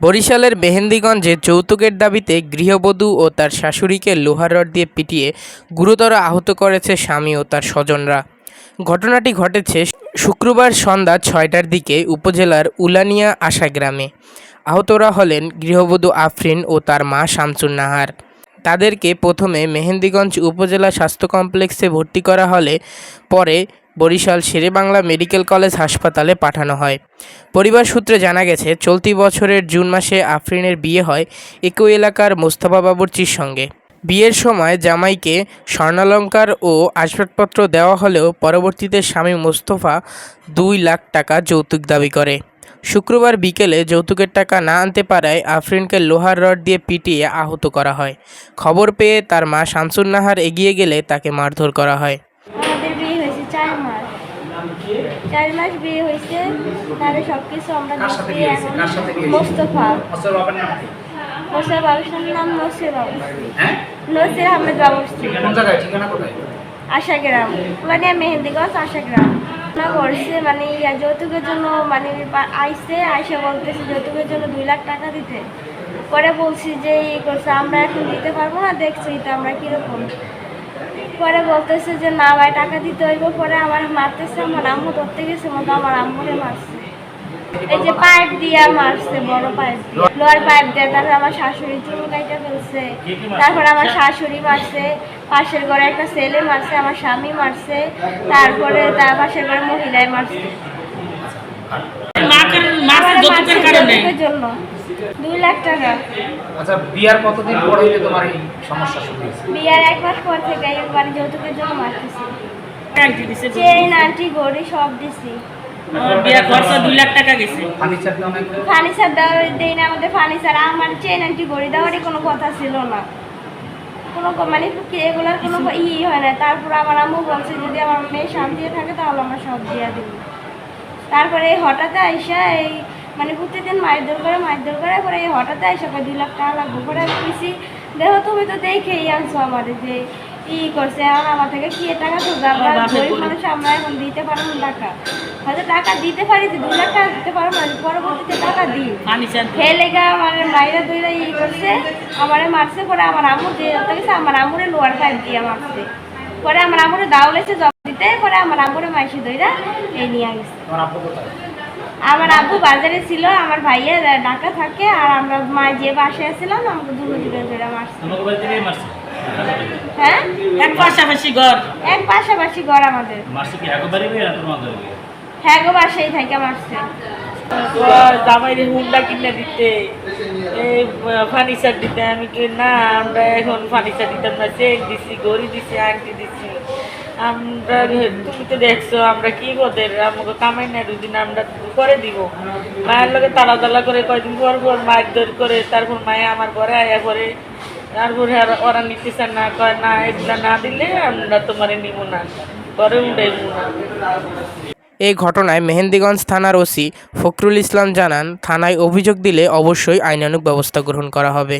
বরিশালের মেহেন্দিগঞ্জে যৌতুকের দাবিতে গৃহবধূ ও তার শাশুড়িকে লোহার রড দিয়ে পিটিয়ে গুরুতর আহত করেছে স্বামী ও তার স্বজনরা। ঘটনাটি ঘটেছে শুক্রবার সন্ধ্যা ছয়টার দিকে উপজেলার উলানিয়া আশা গ্রামে। আহতরা হলেন গৃহবধূ আফরিন ও তার মা শামসুন নাহার তাদেরকে প্রথমে মেহেন্দিগঞ্জ উপজেলা স্বাস্থ্য কমপ্লেক্সে ভর্তি করা হলে পরে বরিশাল শেরেবাংলা মেডিকেল কলেজ হাসপাতালে পাঠানো হয়। পরিবার সূত্রে জানা গেছে, চলতি বছরের জুন মাসে আফরিনের বিয়ে হয় একই এলাকার মোস্তফা বাবুর্চির সঙ্গে। বিয়ের সময় জামাইকে স্বর্ণালঙ্কার ও আসবাবপত্র দেওয়া হলেও পরবর্তীতে স্বামী মোস্তফা দুই লাখ টাকা যৌতুক দাবি করে। শুক্রবার বিকেলে যৌতুকের টাকা না আনতে পারায় আফরিনকে লোহার রড দিয়ে পিটিয়ে আহত করা হয়। খবর পেয়ে তার মা শামসুন নাহার এগিয়ে গেলে তাকে মারধর করা হয়। আমাদের বিয়ে হয়েছে চার মাস। চার মাস বিয়ে হয়েছে তাহলে সব কিছু আমরা কার সাথে দিচ্ছি বিয়ে হয়েছে? এখন কার সাথে বিয়ে হয়েছে? মোস্তফা। নাম কি? বাবুর নাম নসির বাবু। হ্যাঁ? নসির আহমেদ বাবুশ্রী কোন জায়গায়? ঠিকানা কোথায়? আশা গ্রাম। মানে মেহেন্দিগঞ্জ আশা গ্রাম। না করছে মানে যৌতুকের জন্য মানে আইসে আইসে বলতেছে যৌতুকের জন্য দুই লাখ টাকা দিতে। পরে বলছি যে ই করছে, আমরা এখন দিতে পারব না, দেখছি তো আমরা কীরকম। পরে বলতেছে যে, না ভাই, টাকা দিতে হইব। পরে আমার মারতেছে, আমার আম্মু ধরতে গেছে মতো আমার আম্মুরে মারছে। এই যে পাইপ দিয়া মারছে বড় পাইপ লোয়ার পাইপ দিয়ে তারপর আমার শাশুড়ি চুল কাইটা ফেলছে। তারপর আমার শাশুড়ি মারছে পাশের ঘরে একটা ছেলে মারছে আমার স্বামী মারছে তারপরে তার পাশের ঘরে মহিলায় মারছে। দুই লাখ টাকা। আচ্ছা বিয়ার কতদিন পর হইলে তোমার এই সমস্যা শুরু হয়েছে? বিয়ার এক মাস পর থেকে একবার যৌতুকের জন্য মারতেছি। আংটি দিছে আন্টি ঘড়ি সব দিছি। বিয়া খরচ দুই লাখ টাকা গেছে। ফার্নিচার দাও ফার্নিচার দেই না আমাদের ফার্নিচার। আমার চেন আন্টি ঘড়ি দেওয়ারই কোনো কথা ছিল না। কোনো মানে কি এগুলোর কোনো ই হয় না। তারপর আমার আম্মু বলছে যদি আমার মেয়ে শান্তি থাকে তাহলে আমরা সব দিয়ে দিব। তারপরে এই হঠাৎ আইসা এই মানে প্রতিদিন মায়ের দর করে মায়ের দর করে পরে এই হঠাৎ আইসা দুই লাখ টাকা লাগবে। পরে আমি কইছি দেখো তুমি তো দেখেই আনছো আমাদের যে ই করছে। এখন আমার থেকে কি টাকা তো আমরা গরিব মানুষ আমরা এখন দিতে পারব না টাকা। হয়তো টাকা দিতে পারি দুই লাখ টাকা দিতে পারব না পরবর্তীতে টাকা দিই। ফেলে গা আমার মায়েরা দুইরা ই করছে আমারে মারছে পরে আমার আম্মু যে গেছে আমার আম্মুরে লোয়ার পাইপ দিয়ে মারছে। পরে আমার দাও লেছে জব দিতে পরে আমার আম্মুরে মাইসি দইরা এই নিয়ে গেছে আমার আব্বু বাজারে ছিল আমার ভাইয়া ঢাকা থাকে আর আমরা মা যে বাসায় ছিলাম আমাকে দুটো দিকে ধরে মারছে। হ্যাঁ? এক পাশাপাশি ঘর। এক পাশাপাশি ঘর আমাদের। মারছে কি একবারই না তোমাদের হ্যাঁ গো, বাসায় থাকে মারছে জামাইরে হুন্ডা কিনে দিতে এই ফার্নিচার দিতে। আমি কি না, আমরা এখন ফার্নিচার দিতাম না চেক দিছি গড়ি দিছি, আংটি দিছি। আমরা তুমি তো দেখছ, আমরা কি ওদের, আমাকে কামাই না দুদিন, আমরা করে দিব। মায়ের লোকে তালা তালা করে কয়দিন পর পর মায়ের দর করে, তারপর মায়ে আমার ঘরে আয়া করে তারপরে আর ওরা নিতেছে না, কয়, না, এগুলা না দিলে আমরা তোমারে নিব না, ঘরে উঠাইব না। এই ঘটনায় মেহেন্দিগঞ্জ থানার ওসি ফখরুল ইসলাম জানান, থানায় অভিযোগ দিলে অবশ্যই আইনানুগ ব্যবস্থা গ্রহণ করা হবে।